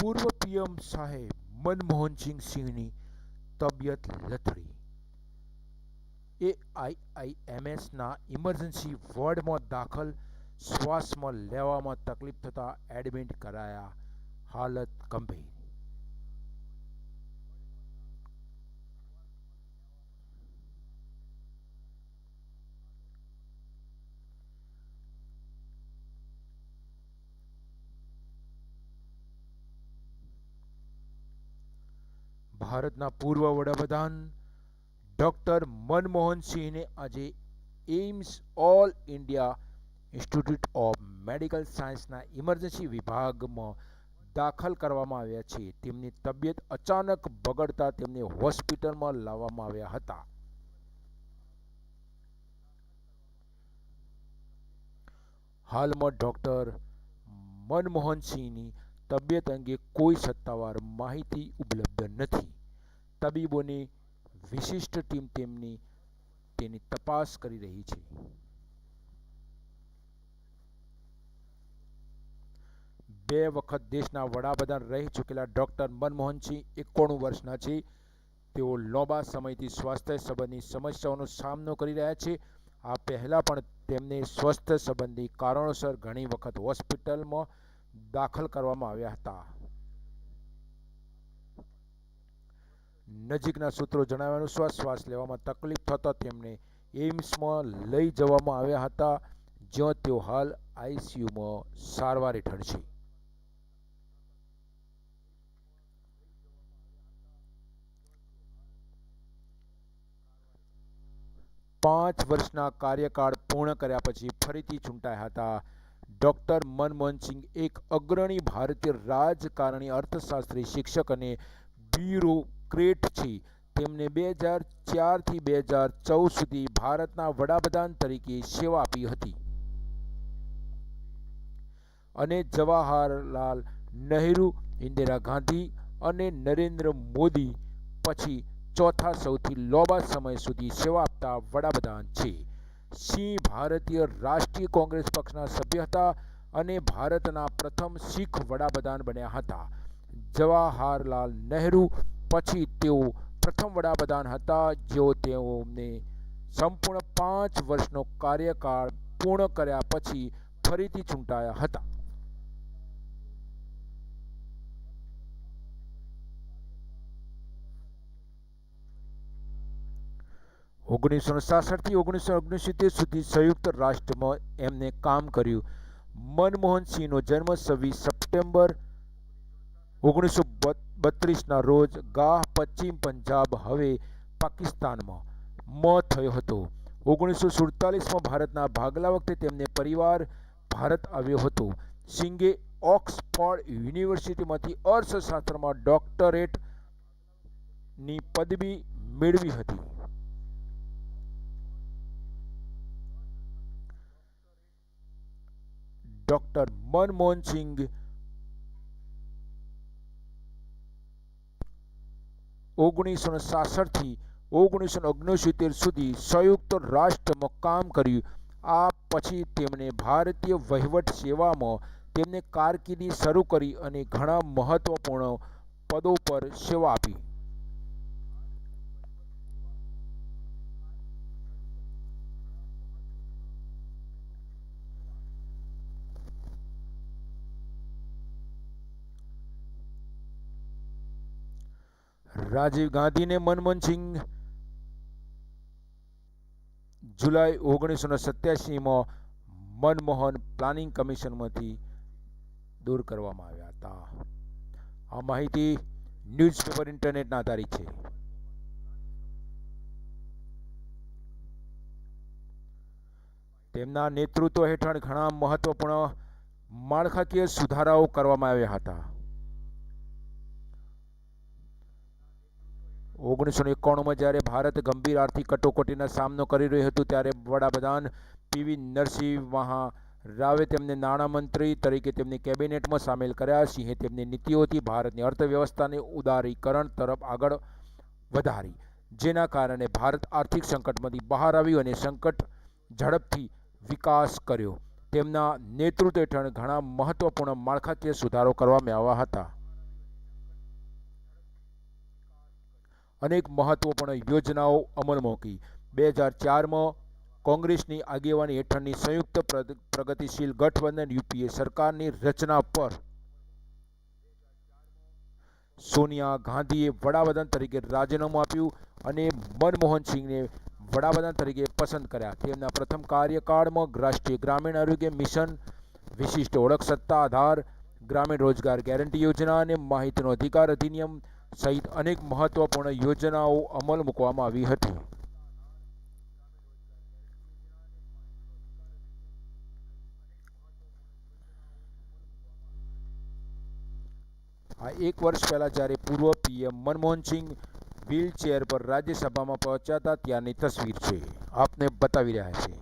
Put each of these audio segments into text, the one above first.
પૂર્વ પીએમ સાહેબ મનમોહનસિંહ સિંહની તબિયત લથડી. એ આઈઆઈએમએસના ઇમરજન્સી વોર્ડમાં દાખલ શ્વાસમાં લેવામાં તકલીફ થતાં એડમિટ કરાયા હાલત ગંભીર. ભારતના પૂર્વ વડાપ્રધાન ડૉક્ટર મનમોહનસિંહને આજે AIIMS all India institute of medical સાયન્સના ઇમરજન્સી વિભાગમાં દાખલ કરવામાં આવ્યા છે. તેમની તબિયત અચાનક બગડતા તેમને હોસ્પિટલમાં લાવવામાં આવ્યા હતા. હાલમાં ડૉક્ટર મનમોહનસિંહની તબિયત અંગે કોઈ સત્તાવાર માહિતી ઉપલબ્ધ નથી. તબીબોની વિશિષ્ટ ટીમ તેમની તેની તપાસ કરી રહી છે. બે વખત દેશના વડાપ્રધાન રહી ચૂકેલા ડૉક્ટર મનમોહનસિંહ એકોણું વર્ષના છે. તેઓ લાંબા સમયથી સ્વાસ્થ્ય સંબંધી સમસ્યાઓનો સામનો કરી રહ્યા છે. આ પહેલાં પણ તેમને સ્વાસ્થ્ય સંબંધી કારણોસર ઘણી વખત હોસ્પિટલમાં દાખલ કરવામાં આવ્યા હતા. નજીકના સૂત્રો જણાવ્યા અનુસાર શ્વાસ લેવામાં તકલીફ થતાં તેમને એઇમ્સમાં લઈ જવામાં આવ્યા હતા, જ્યાં તેઓ હાલ આઈસીયુમાં સારવાર હેઠળ છે પાંચ વર્ષના કાર્યકાળ પૂર્ણ કર્યા પછી ફરીથી ચૂંટાયા હતા. ડોક્ટર મનમોહનસિંહ એક અગ્રણી ભારતીય રાજકારણી અર્થશાસ્ત્રી શિક્ષક અને બ્યુરોક્રેટ છે. તેમને બે હજાર ચારથી બે હજાર ચૌદ સુધી ભારતના વડાપ્રધાન તરીકે સેવા આપી હતી. અને જવાહરલાલ નહેરુ, ઇન્દિરા ગાંધી અને નરેન્દ્ર મોદી પછી ચોથા સૌથી લાંબા સમય સુધી સેવા આપતા વડાપ્રધાન છે. સિંહ ભારતીય રાષ્ટ્રીય કોંગ્રેસ પક્ષના સભ્ય હતા અને ભારતના પ્રથમ શીખ વડાપ્રધાન બન્યા હતા. જવાહરલાલ નહેરુ પછી તેઓ પ્રથમ વડાપ્રધાન હતા, જેઓ તેઓને સંપૂર્ણ પાંચ વર્ષનો કાર્યકાળ પૂર્ણ કર્યા પછી ફરીથી ચૂંટાયા હતા. ઓગણીસો સાસઠથી ઓગણીસો ઓગણસિત્તેર સુધી સંયુક્ત રાષ્ટ્રમાં એમને કામ કર્યું. મનમોહન સિંહનો જન્મ છવ્વીસ સપ્ટેમ્બર ઓગણીસો બત્રીસના રોજ ગાહ પશ્ચિમ પંજાબ હવે પાકિસ્તાનમાં મ થયો હતો. ઓગણીસો સુડતાલીસમાં ભારતના ભાગલા વખતે તેમને પરિવાર ભારત આવ્યો હતો. સિંઘે ઓક્સફોર્ડ યુનિવર્સિટીમાંથી અર્થશાસ્ત્રમાં ડોક્ટરેટની પદવી મેળવી હતી. ડોક્ટર મનમોહન સિંઘ ઓગણીસો સાસઠથી ઓગણીસો ઓગણસિત્તેર સુધી સંયુક્ત રાષ્ટ્રમાં કામ કર્યું. આ પછી તેમણે ભારતીય વહીવટ સેવામાં તેમને કારકિર્દી શરૂ કરી અને ઘણા મહત્વપૂર્ણ પદો પર સેવા આપી. રાજીવ ગાંધીને મનમોહન સિંહ જુલાઈ ઓગણીસો સત્યાસીમાં મનમોહન પ્લાનિંગ કમિશનમાંથી દૂર કરવામાં આવ્યા હતા. આ માહિતી ન્યૂઝપેપર ઇન્ટરનેટના આધારિત છે. તેમના નેતૃત્વ હેઠળ ઘણા મહત્વપૂર્ણ માળખાકીય સુધારાઓ કરવામાં આવ્યા હતા. ઓગણીસો એકાણુંમાં જ્યારે ભારત ગંભીર આર્થિક કટોકટીનો સામનો કરી રહ્યું હતું, ત્યારે વડાપ્રધાન પીવી નરસિંહ રાવે તેમને નાણામંત્રી તરીકે તેમની કેબિનેટમાં સામેલ કર્યા. સિંહે તેમની નીતિઓથી ભારતની અર્થવ્યવસ્થાને ઉદારીકરણ તરફ આગળ વધારી, જેના કારણે ભારત આર્થિક સંકટમાંથી બહાર આવ્યું અને સંકટ ઝડપથી વિકાસ કર્યો. તેમના નેતૃત્વ હેઠળ ઘણા મહત્વપૂર્ણ માળખાકીય સુધારો કરવામાં આવ્યા હતા. અનેક મહત્વપૂર્ણ યોજનાઓ અમલમાં મૂકી બે હજાર ચારમાં કોંગ્રેસની આગેવાની હેઠળની સંયુક્ત પ્રગ- પ્રગતિશીલ ગઠબંધન યુપીએ સરકારની રચના પર સોનિયા ગાંધીએ વડાપ્રધાન તરીકે રાજીનામું આપ્યું અને મનમોહન સિંહને વડાપ્રધાન તરીકે પસંદ કર્યા. તેમના પ્રથમ કાર્યકાળમાં રાષ્ટ્રીય ગ્રામીણ આરોગ્ય મિશન વિશિષ્ટ ઓળખ સત્તા આધાર, ગ્રામીણ રોજગાર ગેરંટી યોજના અને માહિતીનો અધિકાર અધિનિયમ સહિત અનેક મહત્વપૂર્ણ યોજનાઓ અમલ મૂકવામાં આવી હતી. આ એક વર્ષ પહેલા જ્યારે પૂર્વ પીએમ મનમોહન સિંહ વ્હીલચેર પર રાજ્યસભામાં પહોંચ્યા હતા ત્યારની તસવીર છે. આપને બતાવી રહ્યા છે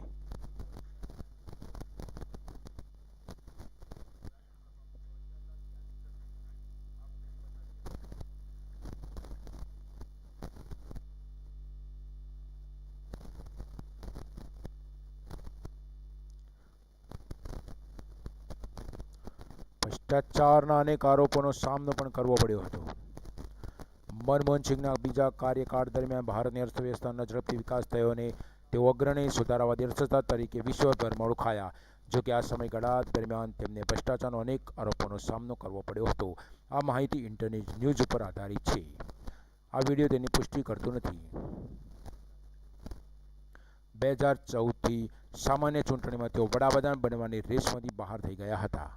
ભ્રષ્ટાચારના અનેક આરોપોનો સામનો પણ કરવો પડ્યો હતો. મનમોહન સિંહના બીજા કાર્યકાળ દરમિયાન ભારતની અર્થવ્યવસ્થાનો ઝડપથી વિકાસ થયો અને તેઓ અગ્રણી સુધારાવાદી અર્થશાસ્ત્ર તરીકે વિશ્વભરમાં ઓળખાયા જોકે આ સમયગાળા દરમિયાન તેમને ભ્રષ્ટાચારનો અનેક આરોપોનો સામનો કરવો પડ્યો હતો. આ માહિતી ઇન્ટરનેટ ન્યૂઝ ઉપર આધારિત છે. આ વીડિયો તેની પુષ્ટિ કરતો નથી. બે હજાર ચૌદથી સામાન્ય ચૂંટણીમાં તેઓ વડાપ્રધાન બનવાની રેસમાંથી બહાર થઈ ગયા હતા.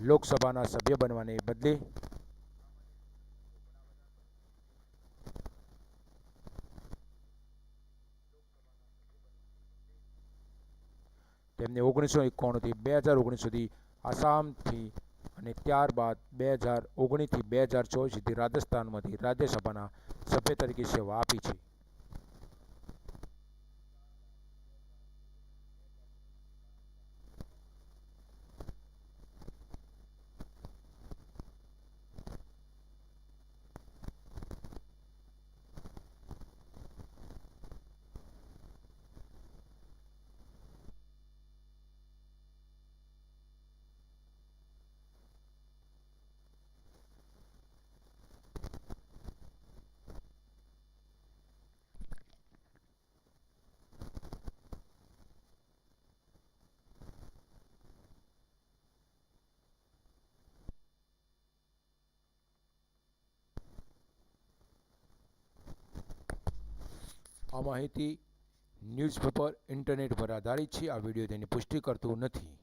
લોકસભાના સભ્ય બનવાને બદલે તેમને ઓગણીસો એકાણુંથી બે હજાર ઓગણીસ સુધી આસામથી અને ત્યારબાદ બે હજાર ઓગણીસથી બે હજાર ચોવીસ સુધી રાજસ્થાનમાંથી રાજ્યસભાના સભ્ય તરીકે સેવા આપી છે. આ માહિતી ન્યૂઝપેપર ઇન્ટરનેટ પર આધારિત છે. આ વીડિયો તેની પુષ્ટિ કરતું નથી.